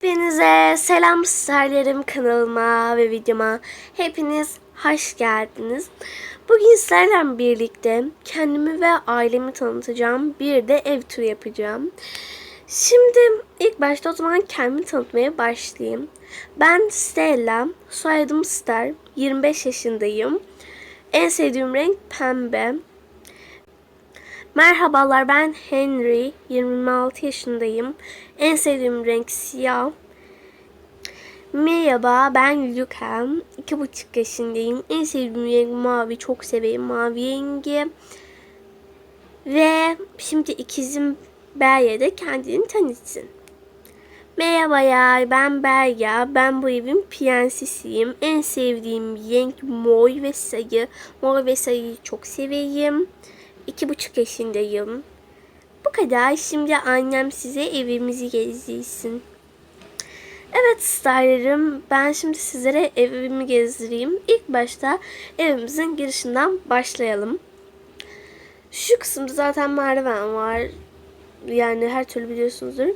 Hepinize selam sizlerim kanalıma ve videoma. Hepiniz hoş geldiniz. Bugün sizlerle birlikte kendimi ve ailemi tanıtacağım. Bir de ev turu yapacağım. Şimdi ilk başta o zaman kendimi tanıtmaya başlayayım. Ben Stella, soyadım Star, 25 yaşındayım. En sevdiğim renk pembe. Merhabalar ben Henry, 26 yaşındayım. En sevdiğim renk siyah. Merhaba ben Luca, 2,5 yaşındayım. En sevdiğim renk mavi, çok severim mavi rengi. Ve şimdi ikizim Berya da kendini tanıtsın. Merhaba ya ben Berya. Ben bu evin prensesiyim. En sevdiğim renk mor ve sayı. Mor ve sayıyı çok severim. İki buçuk yaşındayım. Bu kadar. Şimdi annem size evimizi gezdirsin. Evet starlarım ben şimdi sizlere evimi gezdireyim. İlk başta evimizin girişinden başlayalım. Şu kısımda zaten merdiven var. Yani her türlü biliyorsunuzdur.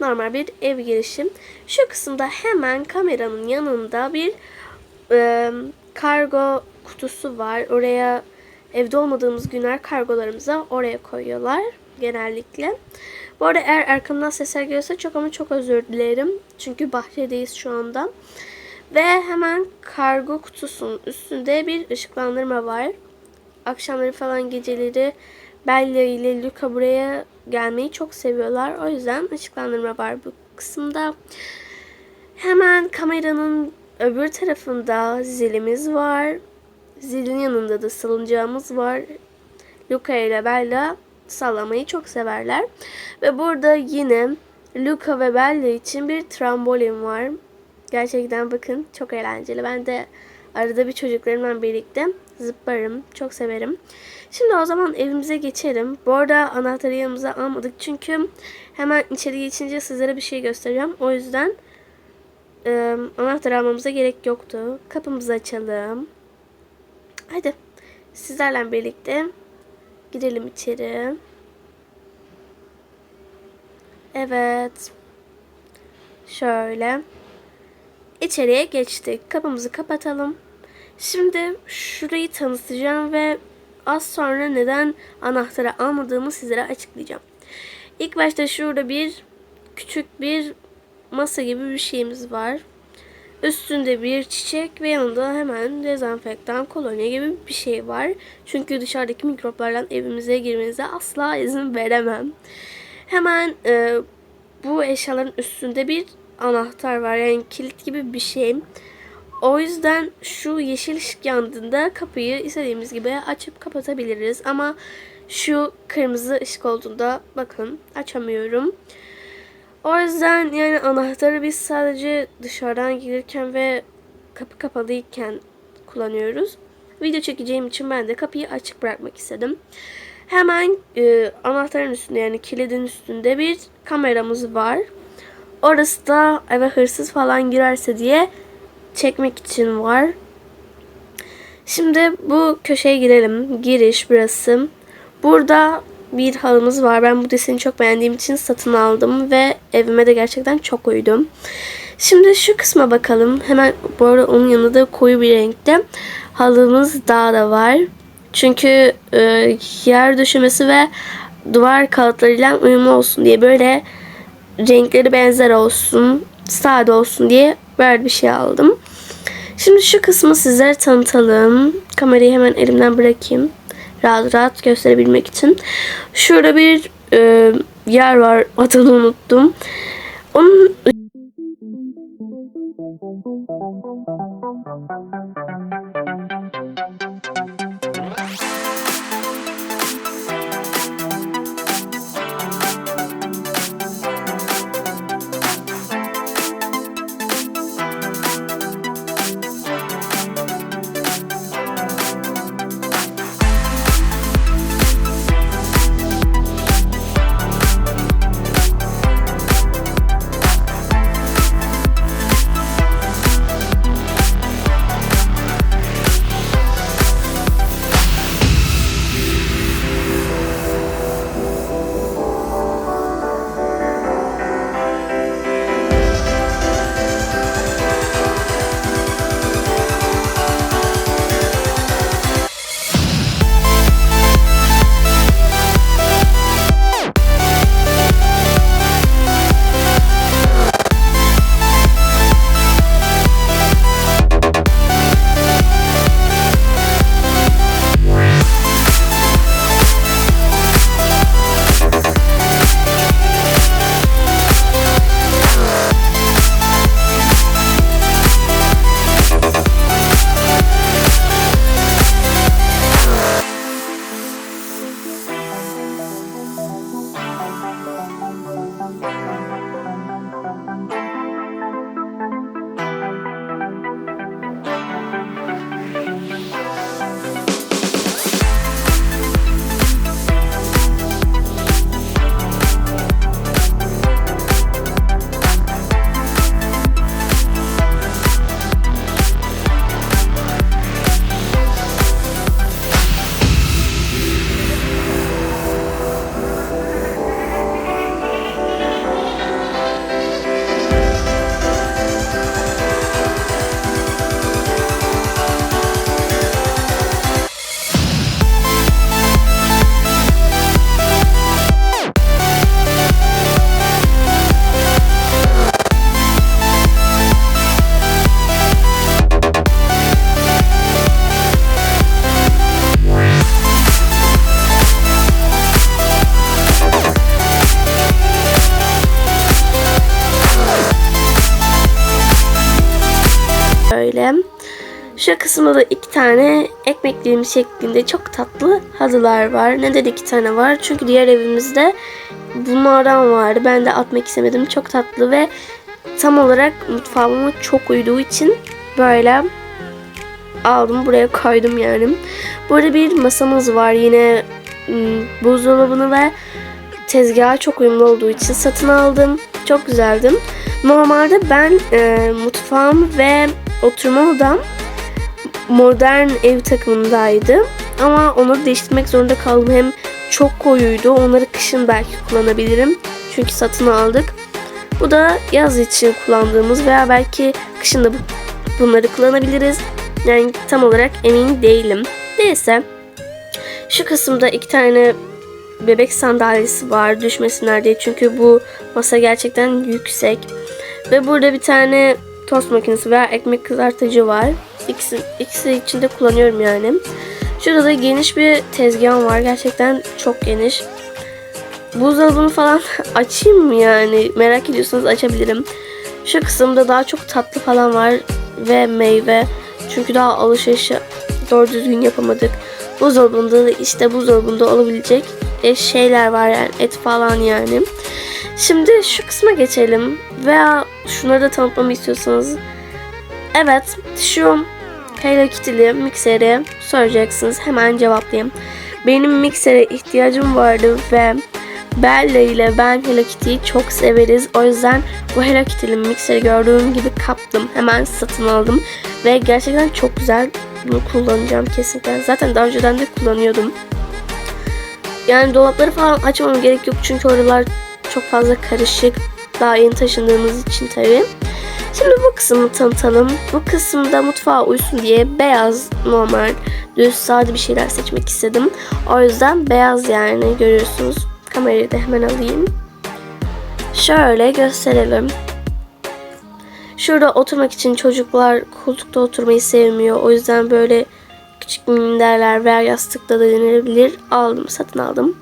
Normal bir ev girişim. Şu kısımda hemen kameranın yanında bir e, kargo kutusu var. Oraya evde olmadığımız günler kargolarımıza oraya koyuyorlar genellikle. Bu arada eğer arkamdan sesler geliyorsa çok ama çok özür dilerim. Çünkü bahçedeyiz şu anda. Ve hemen kargo kutusunun üstünde bir ışıklandırma var. Akşamları falan geceleri Bella ile Luca buraya gelmeyi çok seviyorlar. O yüzden ışıklandırma var bu kısımda. Hemen kameranın öbür tarafında zilimiz var. Zilin yanında da salıncağımız var. Luca ile Bella sallamayı çok severler. Ve burada yine Luca ve Bella için bir trambolin var. Gerçekten bakın çok eğlenceli. Ben de arada bir çocuklarımla birlikte zıplarım. Çok severim. Şimdi o zaman evimize geçelim. Bu arada anahtarı yanımıza almadık. Çünkü hemen içeri geçince sizlere bir şey göstereceğim. O yüzden e, anahtar almamıza gerek yoktu. Kapımızı açalım. Hadi sizlerle birlikte girelim içeri. Evet. Şöyle. İçeriye geçtik. Kapımızı kapatalım. Şimdi şurayı tanıtacağım ve az sonra neden anahtarı almadığımı sizlere açıklayacağım. İlk başta şurada bir küçük bir masa gibi bir şeyimiz var. Üstünde bir çiçek ve yanında hemen dezenfektan kolonya gibi bir şey var. Çünkü dışarıdaki mikroplardan evimize girmenize asla izin veremem. Hemen e, bu eşyaların üstünde bir anahtar var. Yani kilit gibi bir şey. O yüzden şu yeşil ışık yandığında kapıyı istediğimiz gibi açıp kapatabiliriz. Ama şu kırmızı ışık olduğunda bakın açamıyorum. O yüzden yani anahtarı biz sadece dışarıdan gelirken ve kapı kapalıyken kullanıyoruz. Video çekeceğim için ben de kapıyı açık bırakmak istedim. Hemen e, anahtarın üstünde yani kilidin üstünde bir kameramız var. Orası da eve hırsız falan girerse diye çekmek için var. Şimdi bu köşeye girelim. Giriş burası. Burada bir halımız var. Ben bu deseni çok beğendiğim için satın aldım ve evime de gerçekten çok uydum. Şimdi şu kısma bakalım. Hemen bu arada onun yanında da koyu bir renkte halımız daha da var. Çünkü e, yer döşemesi ve duvar kağıtlarıyla uyumlu olsun diye böyle renkleri benzer olsun, sade olsun diye böyle bir şey aldım. Şimdi şu kısmı sizlere tanıtalım. Kamerayı hemen elimden bırakayım rahat rahat gösterebilmek için. Şurada bir e, yer var. Adını unuttum. Onun Şu kısımda da iki tane ekmek dilimi şeklinde çok tatlı halılar var. Neden iki tane var? Çünkü diğer evimizde bunlardan vardı. Ben de atmak istemedim. Çok tatlı ve tam olarak mutfağıma çok uyduğu için böyle aldım buraya koydum yani. Burada bir masamız var yine ım, buzdolabını ve tezgaha çok uyumlu olduğu için satın aldım. Çok güzeldi. Normalde ben e, mutfağım ve oturma odam modern ev takımındaydı. Ama onları değiştirmek zorunda kaldım. Hem çok koyuydu. Onları kışın belki kullanabilirim. Çünkü satın aldık. Bu da yaz için kullandığımız veya belki kışın da bu- bunları kullanabiliriz. Yani tam olarak emin değilim. Neyse. Şu kısımda iki tane bebek sandalyesi var düşmesinler diye. Çünkü bu masa gerçekten yüksek. Ve burada bir tane tost makinesi veya ekmek kızartıcı var. İkisi, ikisi için de kullanıyorum yani. Şurada da geniş bir tezgahım var. Gerçekten çok geniş. Buzdolabını falan açayım mı yani? Merak ediyorsanız açabilirim. Şu kısımda daha çok tatlı falan var ve meyve. Çünkü daha alışverişi doğru düzgün yapamadık. Buzdolabında da işte buzdolabında olabilecek e, şeyler var yani et falan yani. Şimdi şu kısma geçelim. Veya şunları da tanıtmamı istiyorsanız. Evet şu Hello Kitty'li mikseri soracaksınız. Hemen cevaplayayım. Benim miksere ihtiyacım vardı ve Bella ile ben Hello Kitty'yi çok severiz. O yüzden bu Hello Kitty'li mikseri gördüğüm gibi kaptım. Hemen satın aldım. Ve gerçekten çok güzel. Bunu kullanacağım kesinlikle. Zaten daha önceden de kullanıyordum. Yani dolapları falan açmam gerek yok çünkü oralar çok fazla karışık. Daha yeni taşındığımız için tabii. Şimdi bu kısmı tanıtalım. Bu kısımda mutfağa uysun diye beyaz, normal, düz, sade bir şeyler seçmek istedim. O yüzden beyaz yani görüyorsunuz. Kamerayı da hemen alayım. Şöyle gösterelim. Şurada oturmak için çocuklar koltukta oturmayı sevmiyor. O yüzden böyle küçük minderler veya yastıkla da denilebilir. Aldım, satın aldım.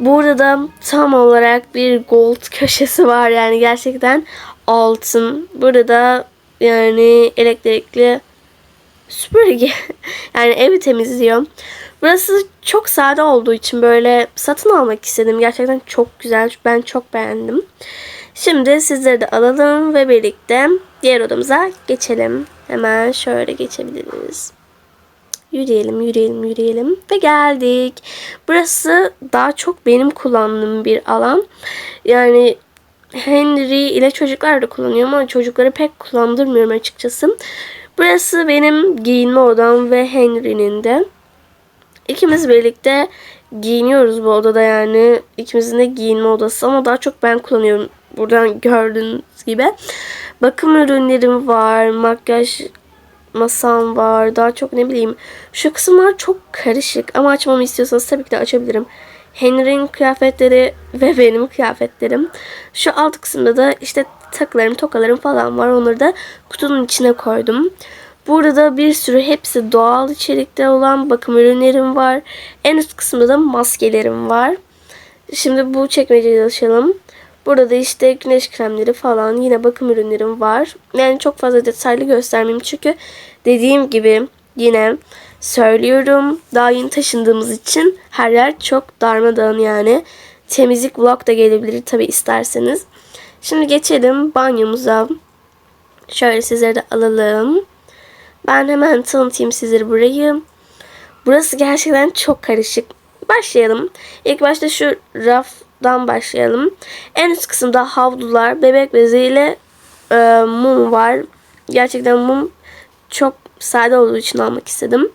Burada da tam olarak bir gold köşesi var yani gerçekten altın. Burada da yani elektrikli süpürge yani evi temizliyor. Burası çok sade olduğu için böyle satın almak istedim. Gerçekten çok güzel. Ben çok beğendim. Şimdi sizleri de alalım ve birlikte diğer odamıza geçelim. Hemen şöyle geçebiliriz. Yürüyelim, yürüyelim, yürüyelim ve geldik. Burası daha çok benim kullandığım bir alan. Yani Henry ile çocuklar da kullanıyor ama çocukları pek kullandırmıyorum açıkçası. Burası benim giyinme odam ve Henry'nin de. İkimiz birlikte giyiniyoruz bu odada yani. İkimizin de giyinme odası ama daha çok ben kullanıyorum. Buradan gördüğünüz gibi. Bakım ürünlerim var, makyaj masam var. Daha çok ne bileyim. Şu kısımlar çok karışık ama açmamı istiyorsanız tabii ki de açabilirim. Henry'nin kıyafetleri ve benim kıyafetlerim. Şu alt kısımda da işte takılarım, tokalarım falan var. Onları da kutunun içine koydum. Burada bir sürü hepsi doğal içerikte olan bakım ürünlerim var. En üst kısımda da maskelerim var. Şimdi bu çekmeceyi açalım. Burada da işte güneş kremleri falan yine bakım ürünlerim var. Yani çok fazla detaylı göstermeyeyim çünkü dediğim gibi yine söylüyorum daha yeni taşındığımız için her yer çok darmadağın yani. Temizlik vlog da gelebilir tabi isterseniz. Şimdi geçelim banyomuza. Şöyle sizlere de alalım. Ben hemen tanıtayım sizlere burayı. Burası gerçekten çok karışık. Başlayalım. İlk başta şu rafdan başlayalım. En üst kısımda havlular, bebek beziyle e, mum var. Gerçekten mum çok sade olduğu için almak istedim.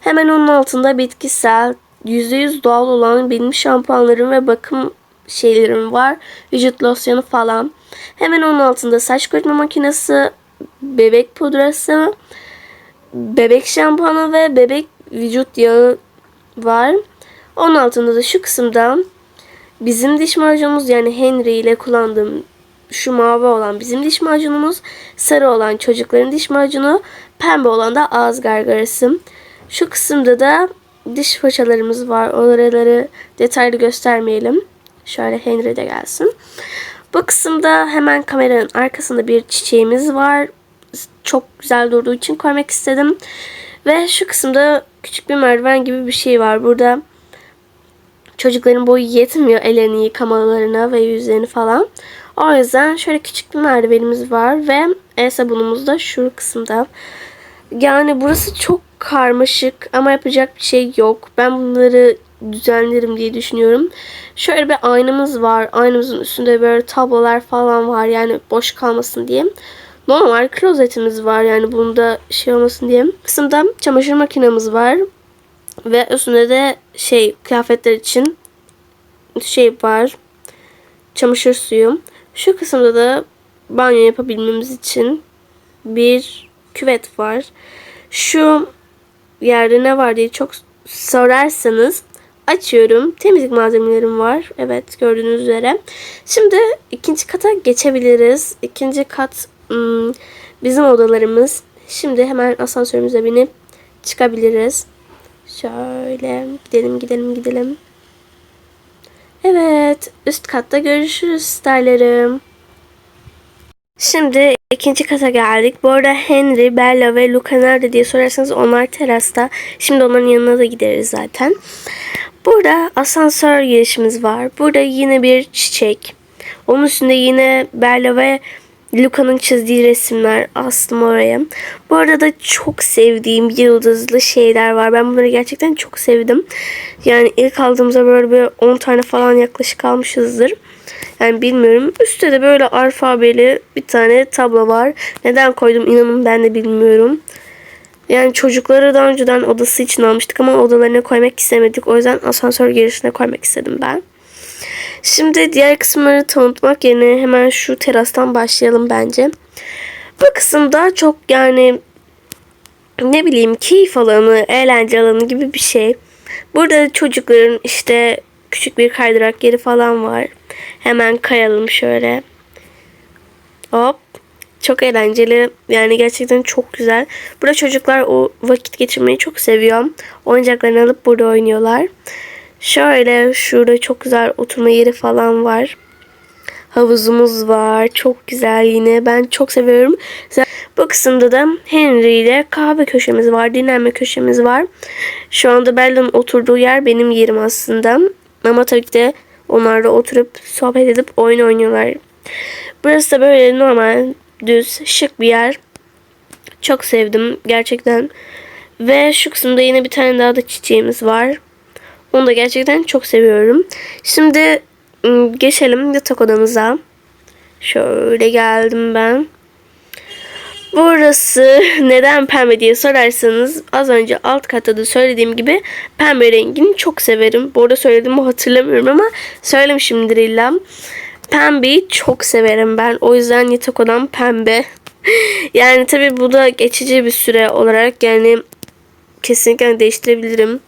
Hemen onun altında bitkisel, %100 doğal olan benim şampuanlarım ve bakım şeylerim var. Vücut losyonu falan. Hemen onun altında saç kurutma makinesi, bebek pudrası, bebek şampuanı ve bebek vücut yağı var. Onun altında da şu kısımda bizim diş macunumuz yani Henry ile kullandığım şu mavi olan bizim diş macunumuz, sarı olan çocukların diş macunu, pembe olan da ağız gargarası. Şu kısımda da diş fırçalarımız var. Oraları detaylı göstermeyelim. Şöyle Henry de gelsin. Bu kısımda hemen kameranın arkasında bir çiçeğimiz var. çok güzel durduğu için koymak istedim. Ve şu kısımda küçük bir merdiven gibi bir şey var. Burada çocukların boyu yetmiyor ellerini yıkamalarına ve yüzlerini falan. O yüzden şöyle küçük bir merdivenimiz var ve el sabunumuz da şu kısımda. Yani burası çok karmaşık ama yapacak bir şey yok. Ben bunları düzenlerim diye düşünüyorum. Şöyle bir aynamız var. Aynamızın üstünde böyle tablolar falan var. Yani boş kalmasın diye. Normal klozetimiz var yani bunda şey olmasın diye. Kısımda çamaşır makinemiz var. Ve üstünde de şey kıyafetler için şey var. Çamaşır suyu. Şu kısımda da banyo yapabilmemiz için bir küvet var. Şu yerde ne var diye çok sorarsanız açıyorum. Temizlik malzemelerim var. Evet gördüğünüz üzere. Şimdi ikinci kata geçebiliriz. İkinci kat hmm, bizim odalarımız. Şimdi hemen asansörümüze binip çıkabiliriz. Şöyle gidelim gidelim gidelim. Evet üst katta görüşürüz starlarım. Şimdi ikinci kata geldik. Bu arada Henry, Bella ve Luca nerede diye sorarsanız onlar terasta. Şimdi onların yanına da gideriz zaten. Burada asansör girişimiz var. Burada yine bir çiçek. Onun üstünde yine Bella ve Luca'nın çizdiği resimler astım oraya. Bu arada da çok sevdiğim yıldızlı şeyler var. Ben bunları gerçekten çok sevdim. Yani ilk aldığımızda böyle bir 10 tane falan yaklaşık almışızdır. Yani bilmiyorum. Üstte de böyle alfabeli bir tane tablo var. Neden koydum inanın ben de bilmiyorum. Yani çocukları daha önceden odası için almıştık ama odalarına koymak istemedik. O yüzden asansör girişine koymak istedim ben. Şimdi diğer kısımları tanıtmak yerine hemen şu terastan başlayalım bence. Bu kısım daha çok yani ne bileyim keyif alanı, eğlence alanı gibi bir şey. Burada çocukların işte küçük bir kaydırak yeri falan var. Hemen kayalım şöyle. Hop. Çok eğlenceli. Yani gerçekten çok güzel. Burada çocuklar o vakit geçirmeyi çok seviyor. Oyuncaklarını alıp burada oynuyorlar. Şöyle şurada çok güzel oturma yeri falan var. Havuzumuz var. Çok güzel yine. Ben çok seviyorum. Bu kısımda da Henry ile kahve köşemiz var. Dinlenme köşemiz var. Şu anda Bella'nın oturduğu yer benim yerim aslında. Ama tabii ki de onlarla oturup sohbet edip oyun oynuyorlar. Burası da böyle normal, düz, şık bir yer. Çok sevdim gerçekten. Ve şu kısımda yine bir tane daha da çiçeğimiz var. Onu da gerçekten çok seviyorum. Şimdi geçelim yatak odamıza. Şöyle geldim ben. Burası neden pembe diye sorarsanız az önce alt katta da söylediğim gibi pembe rengini çok severim. Bu arada söylediğimi hatırlamıyorum ama söylemişimdir illa. Pembeyi çok severim ben. O yüzden yatak odam pembe. yani tabi bu da geçici bir süre olarak yani kesinlikle değiştirebilirim.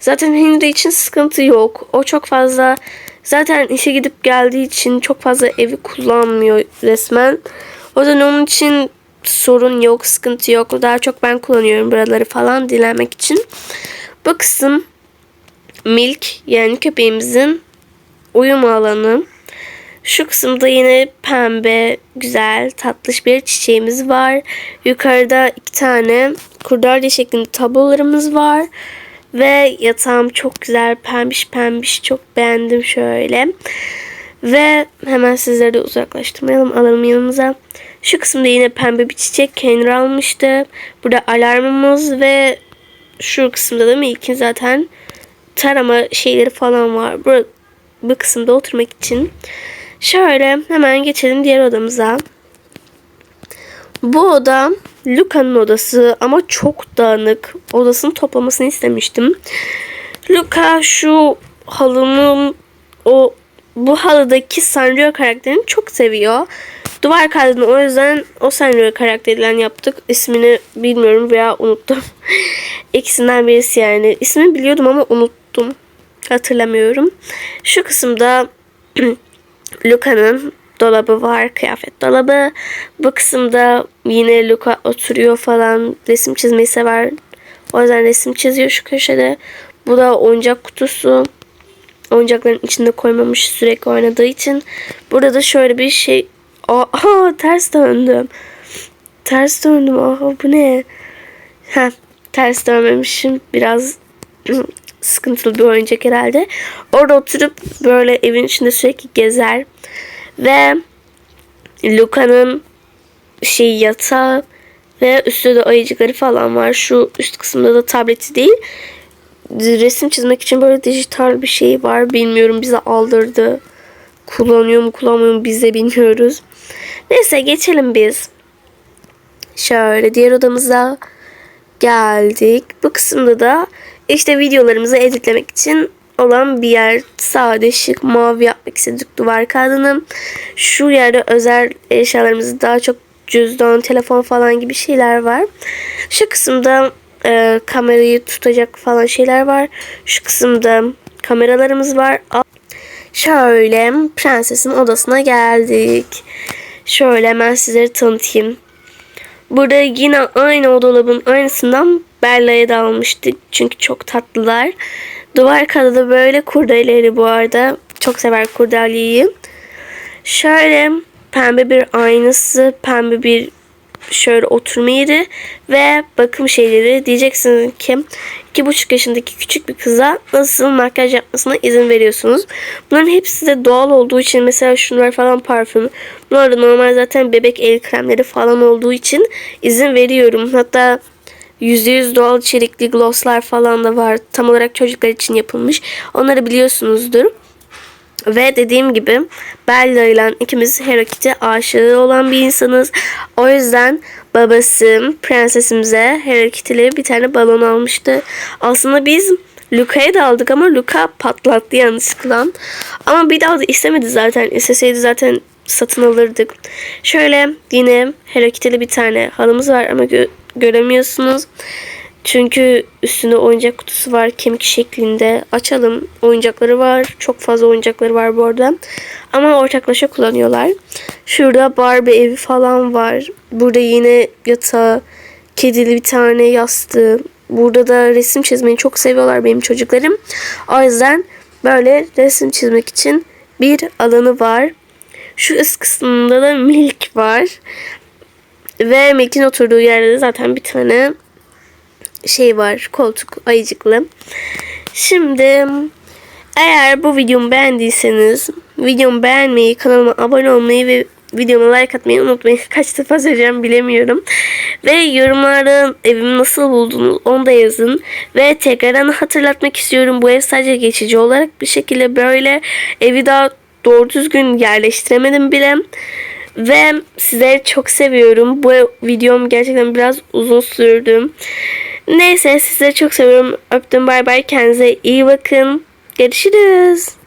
Zaten Henry için sıkıntı yok. O çok fazla zaten işe gidip geldiği için çok fazla evi kullanmıyor resmen. O yüzden onun için sorun yok, sıkıntı yok. Daha çok ben kullanıyorum buraları falan dilenmek için. Bu kısım Milk yani köpeğimizin uyum alanı. Şu kısımda yine pembe, güzel, tatlış bir çiçeğimiz var. Yukarıda iki tane kurdalya şeklinde tablolarımız var. Ve yatağım çok güzel, pembiş pembiş. Çok beğendim şöyle. Ve hemen sizleri de uzaklaştırmayalım. Alalım yanımıza. Şu kısımda yine pembe bir çiçek Kenra almıştı. Burada alarmımız ve şu kısımda da Milk'in zaten tarama şeyleri falan var. Bu, bu kısımda oturmak için. Şöyle hemen geçelim diğer odamıza. Bu oda Luca'nın odası ama çok dağınık. Odasını toplamasını istemiştim. Luca şu halının o bu halıdaki Sanrio karakterini çok seviyor. Duvar kağıdını o yüzden o Sanrio karakterinden yaptık. İsmini bilmiyorum veya unuttum. İkisinden birisi yani. İsmini biliyordum ama unuttum. Hatırlamıyorum. Şu kısımda Luca'nın dolabı var. Kıyafet dolabı. Bu kısımda yine Luca oturuyor falan. Resim çizmeyi sever. O yüzden resim çiziyor şu köşede. Bu da oyuncak kutusu. Oyuncakların içinde koymamış sürekli oynadığı için. Burada da şöyle bir şey. Aa, ters döndüm. ters döndüm. Aha bu ne? Ha ters dönmemişim. Biraz sıkıntılı bir oyuncak herhalde. Orada oturup böyle evin içinde sürekli gezer. Ve Luka'nın şey yatağı ve üstte de ayıcıkları falan var. Şu üst kısımda da tableti değil. Resim çizmek için böyle dijital bir şey var. Bilmiyorum bize aldırdı. Kullanıyor mu kullanmıyor mu biz de bilmiyoruz. Neyse geçelim biz. Şöyle diğer odamıza geldik. Bu kısımda da işte videolarımızı editlemek için olan bir yer. Sade, şık, mavi yapmak istedik duvar kağıdını. Şu yerde özel eşyalarımızı daha çok cüzdan, telefon falan gibi şeyler var. Şu kısımda e, kamerayı tutacak falan şeyler var. Şu kısımda kameralarımız var. Şöyle prensesin odasına geldik. Şöyle hemen sizlere tanıtayım. Burada yine aynı o dolabın aynısından Bella'ya da almıştık. Çünkü çok tatlılar. Duvar kağıdı da böyle kurdeleleri bu arada. Çok sever kurdeleyi. Şöyle pembe bir aynası, pembe bir şöyle oturma yeri ve bakım şeyleri diyeceksiniz ki iki buçuk yaşındaki küçük bir kıza nasıl makyaj yapmasına izin veriyorsunuz. Bunların hepsi de doğal olduğu için mesela şunlar falan parfüm. Bunlar da normal zaten bebek el kremleri falan olduğu için izin veriyorum. Hatta %100 doğal içerikli glosslar falan da var. Tam olarak çocuklar için yapılmış. Onları biliyorsunuzdur. Ve dediğim gibi Bella ile ikimiz Hello Kitty aşığı olan bir insanız. O yüzden babası prensesimize Hello Kitty'li bir tane balon almıştı. Aslında biz Luca'ya da aldık ama Luca patlattı yanlışlıkla. Ama bir daha da istemedi zaten. İsteseydi zaten satın alırdık. Şöyle yine Hello Kitty'li bir tane halımız var ama gö- göremiyorsunuz. Çünkü üstünde oyuncak kutusu var kemik şeklinde. Açalım. Oyuncakları var. Çok fazla oyuncakları var bu arada. Ama ortaklaşa kullanıyorlar. Şurada Barbie evi falan var. Burada yine yatağı, kedili bir tane yastığı. Burada da resim çizmeyi çok seviyorlar benim çocuklarım. O yüzden böyle resim çizmek için bir alanı var. Şu üst kısmında da Milk var. Ve Milk'in oturduğu yerde de zaten bir tane şey var koltuk ayıcıklı. Şimdi eğer bu videomu beğendiyseniz videomu beğenmeyi, kanalıma abone olmayı ve videoma like atmayı unutmayın. Kaç defa söyleyeceğim bilemiyorum. Ve yorumlarda evimi nasıl buldunuz onu da yazın. Ve tekrardan hatırlatmak istiyorum. Bu ev sadece geçici olarak bir şekilde böyle evi daha doğru düzgün yerleştiremedim bile. Ve sizleri çok seviyorum. Bu videom gerçekten biraz uzun sürdü. Neyse sizleri çok seviyorum. Öptüm bay bay. Kendinize iyi bakın. Görüşürüz.